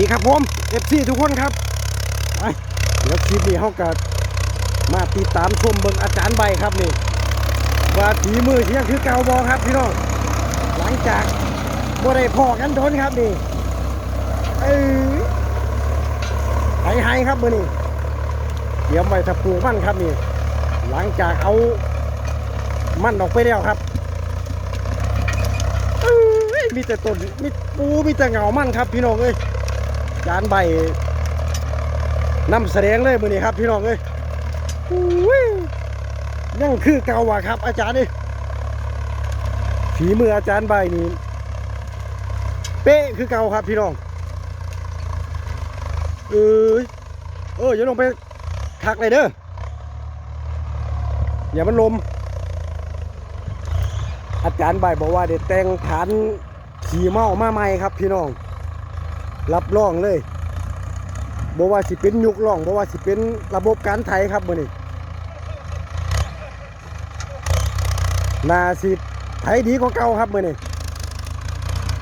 ดีครับผมเอฟซีทุกคนครับไปเดี๋ยวคลิปนี้เขากัมาติดตามชมเบิงอาจารย์ใบครับนี่ว่าถีมือเที่ยงคือเกาบอครับพี่น้องหลังจากบ่ได้พอกันโดนครับนี่เอ้ไห้ไห้ครับมือนี่เตรียมไว้ถ้าปลูกมันครับนี่ หลังจากเอามันออกไปแล้วครับมีแต่ต้นมีปูมีแต่เหงามันครับพี่น้องเอ้ย จานใบนำแสดงเลยมือนี้ครับพี่น้องเอ้ยยังคือเก่าว่ะครับ อาจารย์นี่ฝีมืออาจารย์ใบนี่เป๊ะคือเก่าครับพี่น้องเอ้ยเอออย่าลงไปคักเลยเด้ออย่ามันลม อาจารย์ใบบอกว่าเด็ดแต่งฐานขี่เมามาใหม่ครับพี่น้อง รับรองเลยบอกว่าสิเป็นยุกล่องบอกว่าสิเป็นระบบการไถครับมือนี้นาสิไถดีกว่าเก่าครับมือนี้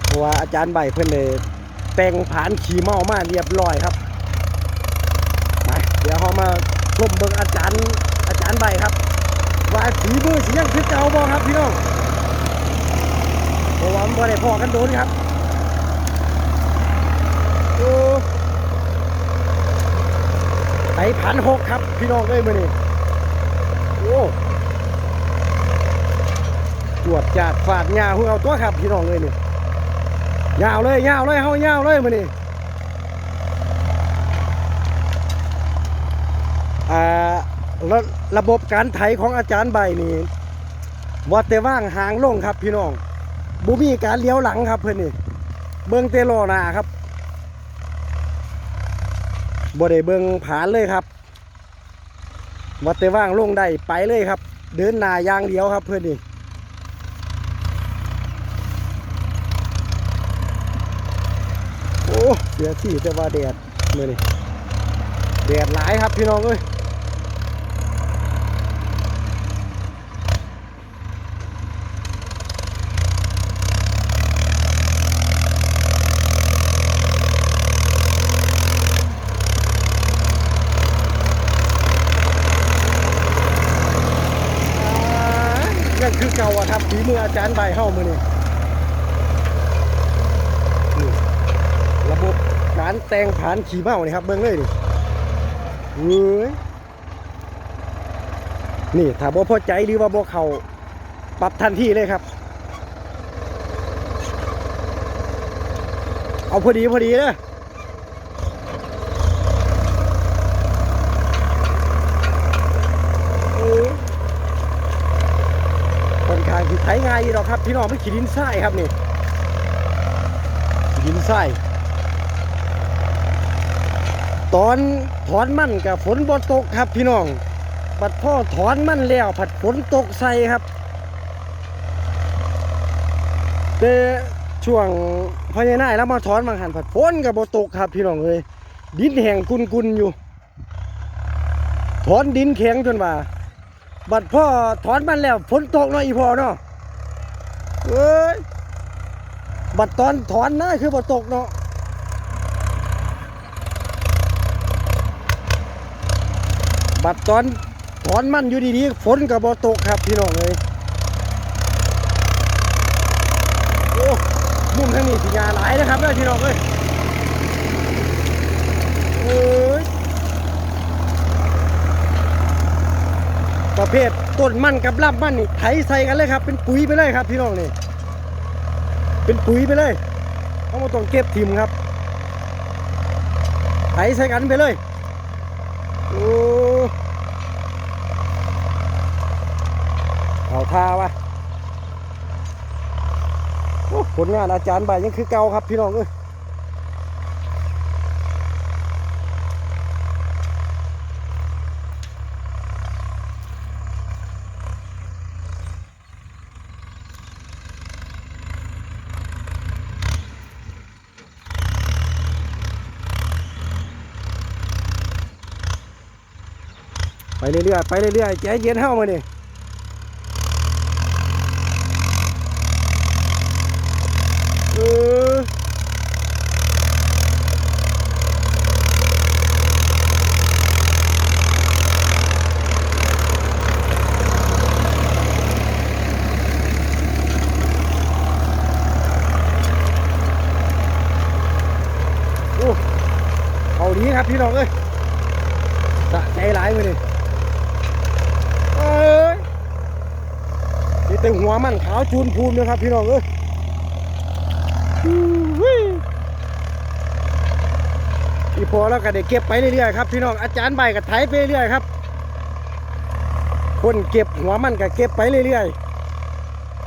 เพราะว่าอาจารย์ใบเพิ่อนเลยแต่งผานขี่เมามาเรียบร้อยครับมาเดี๋ยวเรามาชมเบิงอาจารย์อาจารย์ใบครับว่าฝีมือสิยังคือเก่าบ่ครับพี่น้องเพราะว่ามันบ่ได้พอกันโดนครับ ไปพันหกครับ พี่น้องเอ้ยมื้อนี้โอ้จวดจาดฟาดยาวเพิ่งเอาตัวครับพี่น้องเอ้ยนี่ยาวเลยยาวเลยเฮายาวเลยมื้อนี้อ่าระระบบการไถของอาจารย์ใบนี่ว่าแต่ว่างหางลงครับพี่น้องบุมีการเลี้ยวหลังครับเพื่อนนี่เบิ้งเตโลหนาครับ บ่ได้เบิงผานเลยครับว่าเตว่างลงได้ไปเลยครับ เดินหน้ายางเดียวครับเพื่อนนี่โอ้เสียที่แต่ว่าแดดมื่อนี่แดดหลายครับพี่น้องเอ้ย ยังคือ เก่าอะครับฝีมืออาจารย์ใบเข้ามือนี่นี่ระบบการแต่งผานขี่เมานี่ครับเบิ้งเลยนี่เว้ยนี่ถ้าบ่พอใจหรือว่าบ่เขาปรับทันทีเลยครับ เอาพอดีพอดีเลยโอ้ย ค่อนข้างที่ไถง่ายอยู่ดอกครับพี่น้องไม่ขีดินทรายครับนี่ขีดินทรายตอนถอนมันกับฝนบ่ตกครับพี่น้องบัดพ่อถอนมันแล้วผัดฝนตกใส่ครับแต่ช่วงพญานาคแล้วมาถอนบางหันผัดฝนกับบ่ตกครับพี่น้องเลยดินแห้งกุนๆอยู่ถอนดินแข็งจนว่า บัดพ่อถอนมันแล้วฝนตกเนาะอีพ่อเนาะ เอ้ย บัดตอนถอนนะคือบ่ตกเนาะบัดตอนถอนมันอยู่ดีๆฝนกับบ่ตกครับพี่น้องเลยโอ้มุมทางนี้สิยาหลายนะครับเด้อพี่น้องเอ้ยเอ้ย ประเภทต้นมันกับลำมันนี่ไถใส่กันเลยครับ เป็นปุ๋ยไปเลยครับพี่น้องนี่เป็นปุ๋ยไปเลยเขามาต้องเก็บทิมครับไถใส่กันไปเลยโอ้เอาท่าวะผลงานอาจารย์ใบยังคือเก่าครับพี่น้องเอ้ย เรื่อยๆไปเรื่อยๆใจเย็นเฮ้ามาเนี่ยเอเอาดีครับพี่น้องเอ้ยใจร้ายเลยเนี่ย เอ้ยนี่แต่หัวมันขาวจูนพูนนะครับ พี่น้องเอ้ยอีพอแล้วก็ได้เก็บไปเรื่อยๆครับพี่น้องอาจารย์ใบก็ไถไปเรื่อยๆครับ คนเก็บหัวมันก็เก็บไปเรื่อย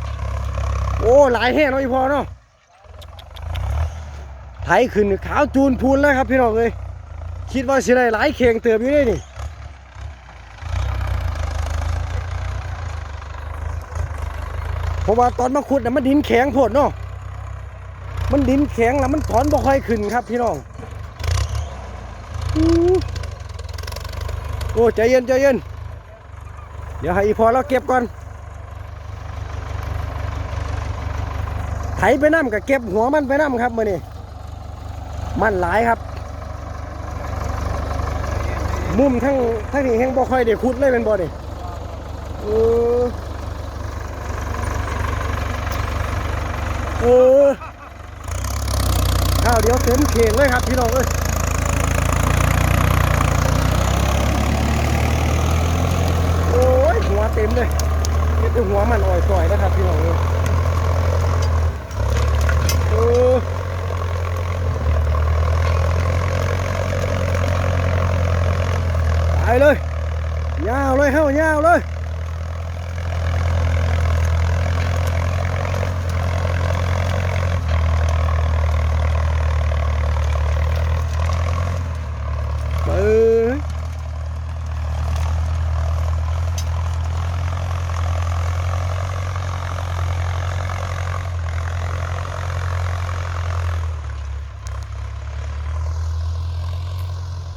ๆโอ้หลายแห่เนาะอีพอเนาะไถขึ้นขาวจูนพูนแล้วครับพี่น้องเอ้ยคิดว่าสิได้หลายเข่งเติมอยู่ได้นี่ เพราะว่าตอนมาขุดน่ะมันดินแข็งโพดเนาะมันดินแข็งแล้วมันถอนบ่ค่อยขึ้นครับพี่น้องโอ้ใจเย็นใจเย็น เดี๋ยวให้อีพอเราเก็บก่อนไถไปน้ำกับเก็บหัวมันไปน้ำครับมื่อนี้มันหลายครับ มุมทั้งทั้งนี้แห้งบ่ค่อยได้ขุดเลยเป็นบ่นี่เออ เออข้าวเดียวเต็มเข่งเลยครับพี่น้องเอ้ยโอ้ยหัวเต็มเลยนี่คือหัวมันอ่อยซอยนะครับพี่น้องเอ้ยเออไปเลยยาวเลยเข้ายาวเลย ไปเลย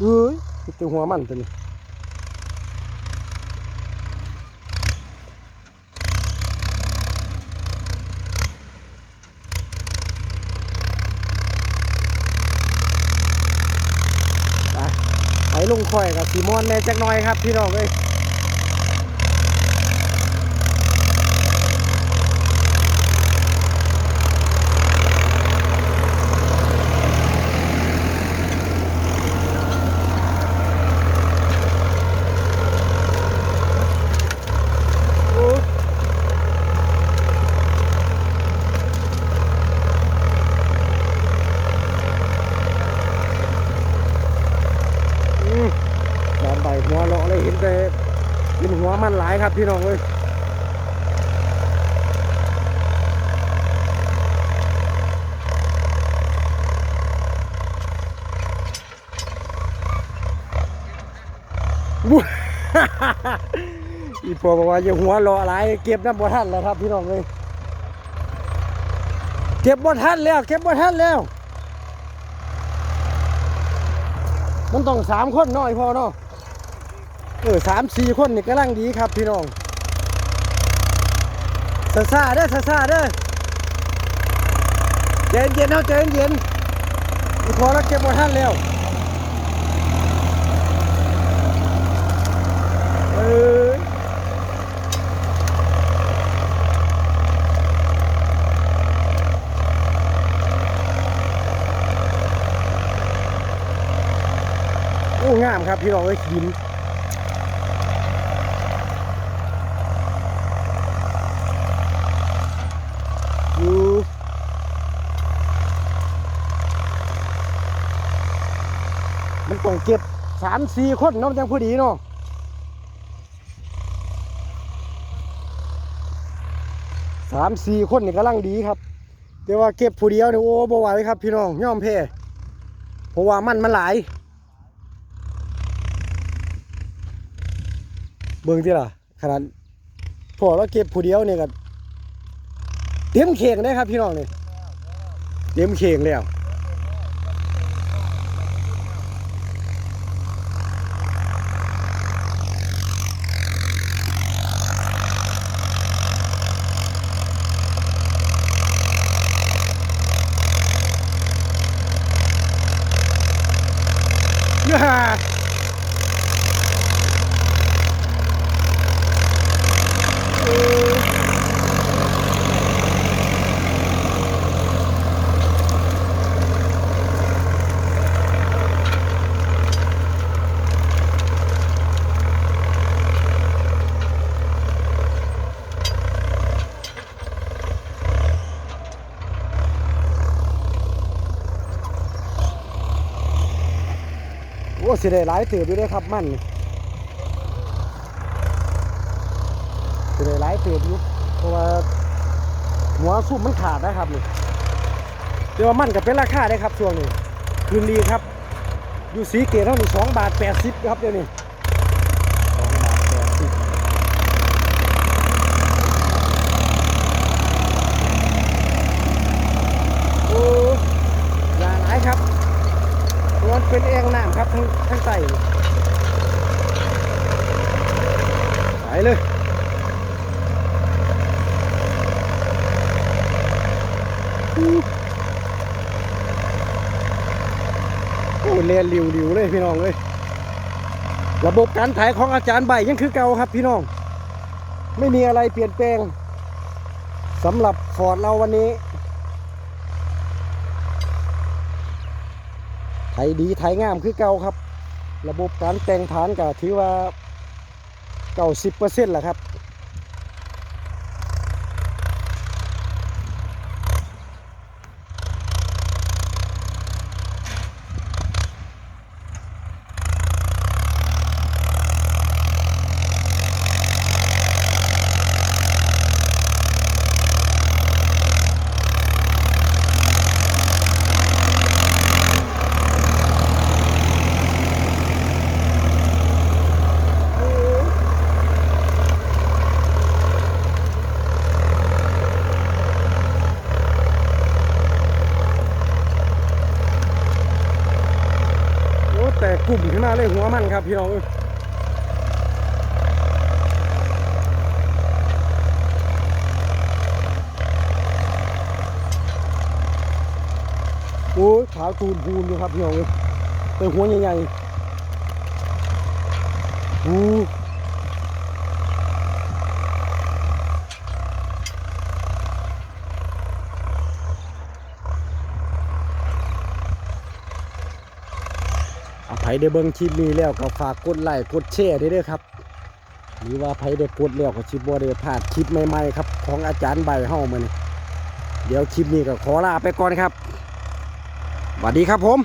เอ้ยตัวหัวมันตัวนี้ไปไปลงคอยกับสีมอนแน่จักน้อยครับพี่น้องเอ้ยโอ้อืมตอนใบหัวเลาะเลยเห็นแต่เห็นหัวมันหลาย ครับพี่น้องเอ้ยบุอีพอบอกว่าอย่าหัวรออะไรเก็บน้ำบ่ทันแล้วครับพี่น้องเลยเก็บบ่ทันแล้ว เก็บบ่ทันแล้ว มันต้องสามคนน้อยพอเนาะ เออสามสี่คนนี่กำลังดีครับพี่น้องซาซาเด้อซาซาเด้อใจเย็นเนาะใจเย็นอีพอแล้วเก็บบ่ทันแล้วเอ้ยโอ้งามครับพี่น้องเอ้ยดินอยู่มัน ต้องเก็บสามสี่คนเนาะมันจังพอดีเนาะสามสี่คนนี่กำลังดีครับแต่ว่าเก็บผู้เดียวเนี่ยโอ้บ่ไหวครับ พี่น้องย่อมแพ้เพราะว่ามันมันหลาย เบิ่งที่ล่ะขนาดพอเราเก็บผู้เดียวเนี่ยก็เต็มเข่งได้ครับ พี่น้องเนี่ยเต็มเข่งแล้วย่าเออ อ้ สิได้หลายเติบอยู่ด้อครับมันสิได้หลายเติบอยู่เพราะว่าหัวซุ่มมันขาดนะครับนี่เดี๋ยวมันกับเป็นราคาได้ครับช่วงนี้คืนดีครับ อยู่สีเกตเท่านี้สองบาทแปดสิบครับเดี๋ยวนี้สองบาทแปดสิบโอ้ยาหลายครับมัน เป็นเองน้ำครับทั้งทั้งใต้ไปเลยโอ้เรียนหลิวๆเลยพี่น้องเลยระบบการถ่ายของอาจารย์ใบยังคือเก่าครับพี่น้อง ไม่มีอะไรเปลี่ยนแปลงสำหรับฟอร์ดเราวันนี้ ไถดีไถงามคือเก่าครับ ระบบการแต่งฐานก็ถือว่าเก่าสิบเปอร์เซ็นต์แหละครับ กลุ่มขึ้นมาเลยหัวมันครับพี่น้องโอ้ยขาตูนพูนอยู่ครับพี่น้องเอ้ยแต่หัวใหญ่ๆอู้เอา ไผได้เบิ้งคลิปนี้แล้วก็ฝากกดไลค์กดแชร์ด้วยเด้อครับ หรือว่าไผได้กดแล้วก็ชิบบ่ได้พลาดคลิปใหม่ๆครับ ของอาจารย์ใบเฮ้ามานี่เดี๋ยวคลิปนี้ก็ขอลาไปก่อนครับสวัสดีครับผม